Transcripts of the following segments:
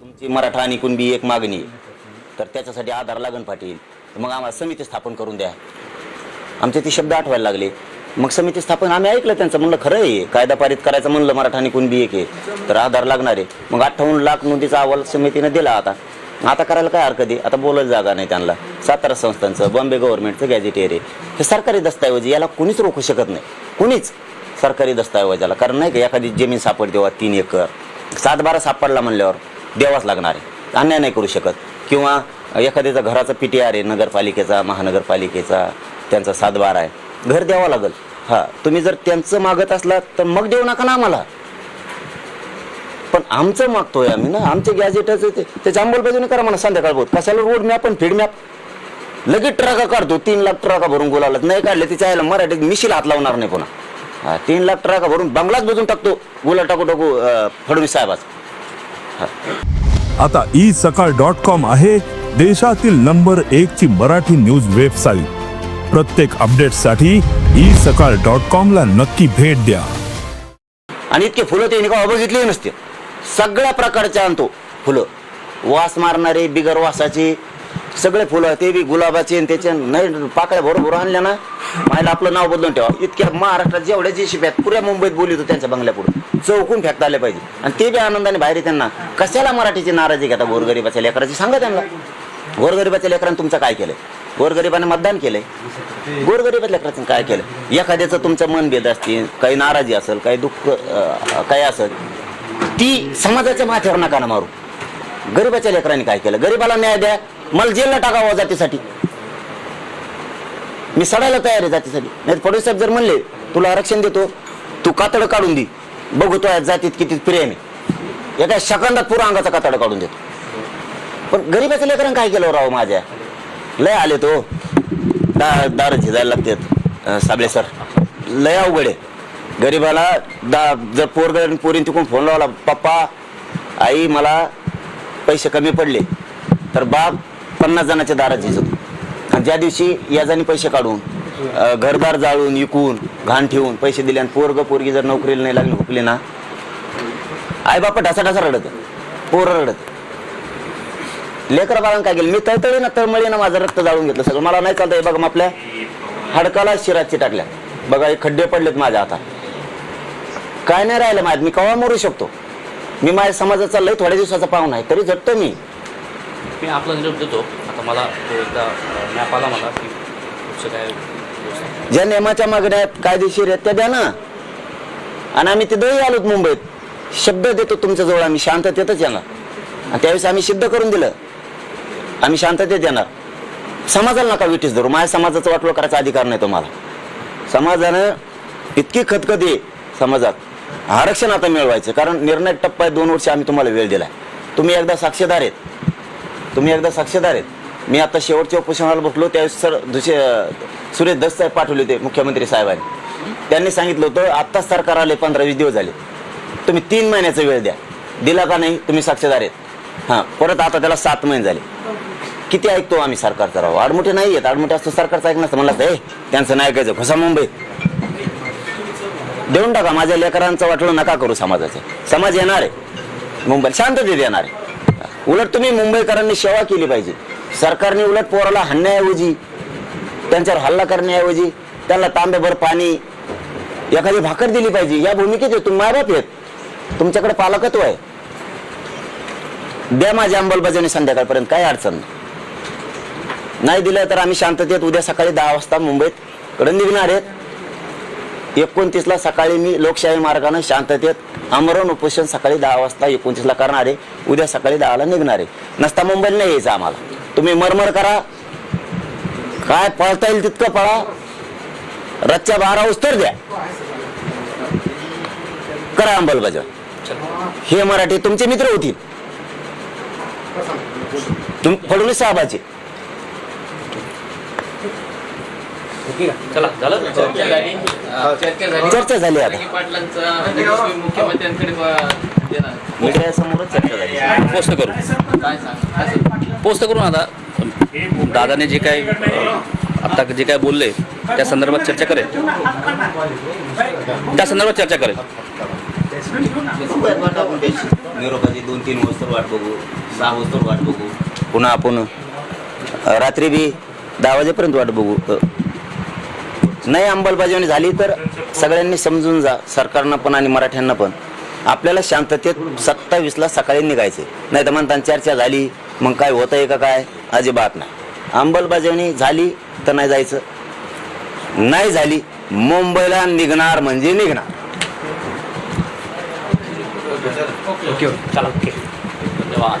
तुमची मराठा आणि कुणबी एक मागणी आहे. तर त्याच्यासाठी आधार लागण पाटील. मग आम्हाला समिती स्थापन करून द्या. आमचे ते शब्द आठवायला लागले. मग समिती स्थापन आम्ही ऐकलं त्यांचं म्हणलं खरं आहे कायदा पारित करायचं म्हणलं मराठा आणि कुणबी एक आहे. तर आधार लागणार आहे. मग अठ्ठावन्न लाख नोंदीचा अहवाल समितीनं दिला आता. आता करायला काय हरकत आहे? आता बोलायला जागा नाही त्यांना. सातारा संस्थांचं बॉम्बे गव्हर्नमेंटचं गॅजेटेर हे सरकारी दस्तऐवज याला कुणीच रोखू शकत नाही. कुणीच सरकारी दस्तऐवजाला. कारण नाही का एखादी जमीन सापडते वा तीन एकर. सात बारा सापडला म्हणल्यावर. द्यावाच लागणार आहे. अन्याय नाही करू शकत. किंवा एखाद्याचा घराचा पी टी आर आहे नगरपालिकेचा महानगरपालिकेचा त्यांचा सातबारा आहे. घर द्यावं लागेल. हा तुम्ही जर त्यांचं मागत असलात तर मग देऊ नका ना आम्हाला. पण आमचं मागतोय आम्ही ना. आमचे गॅजेटच ते. त्याची अंमलबजावणी करा म्हणा संध्याकाळ कशाला रोड मॅप आणि फीड मॅप लगेच ट्रका काढतो. तीन लाख ट्रका भरून गुलालात. नाही काढले तिच्या आईला मराठीत मिशील हात लावणार नाही पुन्हा. हा, तीन लाख ट्रका भरून बंगलाच बजून टाकतो. गुला टाकू टाकू फडणवीस साहेबाच. आता ई सकाळ डॉट कॉम आहे देशातील नंबर एक ची मराठी न्यूज वेबसाईट प्रत्येक अपडेटसाठी ई सकाळ डॉट कॉम ला नक्की भेट द्या. आणि इतके फुलं ते का बघितले नसते सगळ्या प्रकारचे आणतो फुलं. वास मारणारे बिगर वासाचे सगळे फुलं ते बी गुलाबाचे आणि त्याचे नाही पाकळ्या भरभर आणल्या ना. मायला आपलं नाव बदलून ठेवा. इतक्या महाराष्ट्रात जेवढ्या जे शिप्यात पुऱ्या मुंबईत बोलितो त्यांच्या बंगल्यापुढे. चौकून फेकता आले पाहिजे. आणि ते बी आनंदाने बाहेर आहे त्यांना कशाला मराठीची नाराजी घेता गोरगरीबाच्या लेकराची? सांगा त्यांना. गोरगरिबाच्या लेकरांनी तुमचं काय केलंय? गोरगरिबाने मतदान केलंय. गोरगरिबाच्या लेकराचं काय केलं एखाद्याचं तुमचं मन भेद असतील काही नाराजी असेल काही दुःख काही असेल ती समाजाच्या माथ्यावर नका ना मारू. गरिबाच्या लेकरांनी काय केलं? गरिबाला न्याय द्या. मला जेलला टाकावं जातीसाठी. मी सडायला तयार आहे जातीसाठी. नाही फडणवीस साहेब जर म्हणले तुला आरक्षण देतो तू कातड काढून दे. बघू तो या जातीत किती प्रेम आहे एका सेकंदात पुरा अंगाचा कातड काढून देतो. पण गरीबाचं लेकरण काय केलं राव माझ्या? लय आले तो. दा दार झिजायला लागतात. साबळे सर. लय अवघड आहे. गरीबाला दा जर पोरग पोरीन तिकडून फोन लावला पप्पा आई मला पैसे कमी पडले. तर बाप पन्नास जणाच्या दारात झिजतो आणि ज्या दिवशी याजाने पैसे काढून घरदार जाळून विकून घाण ठेवून पैसे दिले आणि पोरग पोरगी जर नोकरीला नाही लागली हुकली ना आई बापा ढसा ढसा रडत. पोर रडत. लेकर बाळांना काय गेलं मी तळतळी ना तळमळी ना माझं रक्त जाळून घेतलं सगळं. मला नाही चालतंय बघा मग आपल्या हाडकाला शिराची टाकल्या बघा हे खड्डे पडलेत माझ्या आता काय नाही राहिलं माझ्यात. मी कवा मरू शकतो? मी माझ्या समाजाचा लय थोड्या दिवसाचा पाहुणा आहे. तरी झटतो मी. मी आपला निरोप देतो. आता मला तो एकदा मॅप आला मला की पुढचं काय ज्या नियमाच्या मागण्या आहेत कायदेशीर आहेत त्या द्या ना. आणि आम्ही तिथंही आलोत मुंबईत. शब्द देतो तुमच्या जवळ आम्ही शांततेतच येणार. आणि त्यावेळेस आम्ही सिद्ध करून दिलं. आम्ही शांततेत येणार. समाजाला नका विटीस धरू. माझ्या समाजाचं वाटलं करायचा अधिकार नाही तुम्हाला. समाजानं इतकी खतखत आहे समाजात. आरक्षण आता मिळवायचं. कारण निर्णय टप्पा आहे दोन वर्ष आम्ही तुम्हाला वेळ दिलाय. तुम्ही एकदा साक्षीदार आहेत. तुम्ही एकदा साक्षीदार आहेत. मी आता शेवटच्या उपोषणाला बसलो त्यावेळेस सर दुसरे सुरेश दस साहेब पाठवले होते मुख्यमंत्री साहेबांनी. त्यांनी सांगितलं होतं आत्ताच सरकार आले पंधरा वीस दिवस झाले. तुम्ही तीन महिन्याचा वेळ द्या. दिला का नाही तुम्ही साक्षीदार आहेत. हां परत आता त्याला सात महिने झाले. किती ऐकतो आम्ही सरकारचा राव? आडमुठे नाही आहेत. आडमुठे असतो सरकारचं ऐकणं असतं. म्हणलं असतं, ए त्यांचं नाही ऐकायचं. घुसा मुंबई. देऊन टाका. माझ्या लेकरांचं वाटलं नका करू समाजाचं. समाज येणार आहे. मुंबई शांततेत येणार आहे. उलट तुम्ही मुंबईकरांनी सेवा केली पाहिजे. सरकारने उलट पोराला हाणण्याऐवजी त्यांच्यावर हल्ला करण्याऐवजी त्यांना तांब्याभर पाणी एखादी भाकर दिली पाहिजे. या भूमिकेत येतो तुम्ही मायबाप येत तुमच्याकडे पालकत्व आहे. द्या माझी अंमलबजावणी संध्याकाळपर्यंत. काय अडचण नाही. नाही दिलं तर आम्ही शांततेत उद्या सकाळी दहा वाजता मुंबईत कडे निघणार आहेत. एकोणतीसला सकाळी मी लोकशाही मार्गाने शांततेत आमरण उपोषण सकाळी दहा वाजता एकोणतीसला करणार आहे. उद्या सकाळी दहाला निघणार आहे. नसता मुंबईला नाही यायचं आम्हाला. तुम्ही मरमर करा. काय पळता येईल तितकं पळा. रच्च्या बारा उस्तर द्या. करा अंमलबजावणी. हे मराठी तुमचे मित्र होतील. तुम फडणवीस साहेबाचे. चला झालं? चर्चा झाली. चर्चा झाली. चर्चा झाली. आता. खडगे पाटलांचा तेजस्वी मुख्यमंत्र्यांकडे ब- देणार. मीडियासमोरच चर्चा झाली. पोस्ट करू. काय सांग? कसं? पोस्ट करू आता. दादाने जे काय आता जे काय बोलले त्या संदर्भात चर्चा करेल. त्या संदर्भात चर्चा करेल. त्याची. निरोपाची दोन तीन वस्तू वाट बघू. सहा वस्तू वाट बघू. पुन्हा आपण अ, रात्री बी दहा वाजेपर्यंत वाट बघू. अ, नाही अंमलबजावणी झाली तर सगळ्यांनी समजून जा सरकारनं पण आणि मराठ्यांना पण. आपल्याला शांततेत सत्तावीसला सकाळी निघायचे नाही तर म्हणताना चर्चा झाली मग काय होत आहे का काय? अजिबात नाही. अंमलबजावणी झाली तर नाही जायचं. नाही झाली मुंबईला निघणार म्हणजे निघणार. चला ओके. धन्यवाद.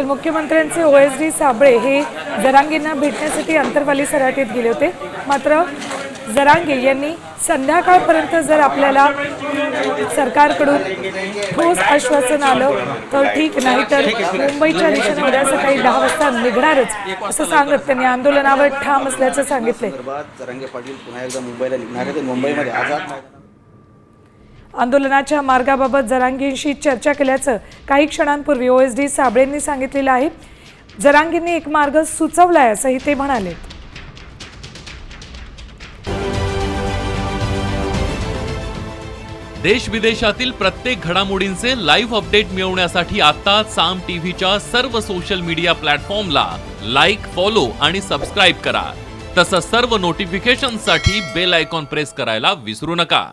तर मुख्यमंत्र्यांचे ओ एस डी साबळे हे जरांगेंना भेटण्यासाठी अंतरवाली सराटीत गेले होते. मात्र जरांगे यांनी संध्याकाळपर्यंत जर आपल्याला सरकारकडून ठोस आश्वासन आलं तर ठीक. नाही तर मुंबईच्या दिशेने उद्या सकाळी दहा वाजता निघणारच असं सांगत त्यांनी आंदोलनावर ठाम असल्याचं सांगितलंय. जरांगे पाटील पुन्हा एकदा मुंबईला निघणार मुंबईमध्ये आंदोलनाच्या मार्गाबाबत जरांगेंशी चर्चा केल्याचं काही क्षणांपूर्वी ओ एस डी साबळेंनी सांगितलेलं आहे. जरांगेंनी एक मार्ग सुचवला आहे असंही ते म्हणाले. देश विदेशातील प्रत्येक घडामोडींचे लाईव्ह अपडेट मिळवण्यासाठी आता साम टीव्हीच्या सर्व सोशल मीडिया प्लॅटफॉर्मला लाईक फॉलो आणि सबस्क्राईब करा. तसंच सर्व नोटिफिकेशनसाठी बेल आयकॉन प्रेस करायला विसरू नका.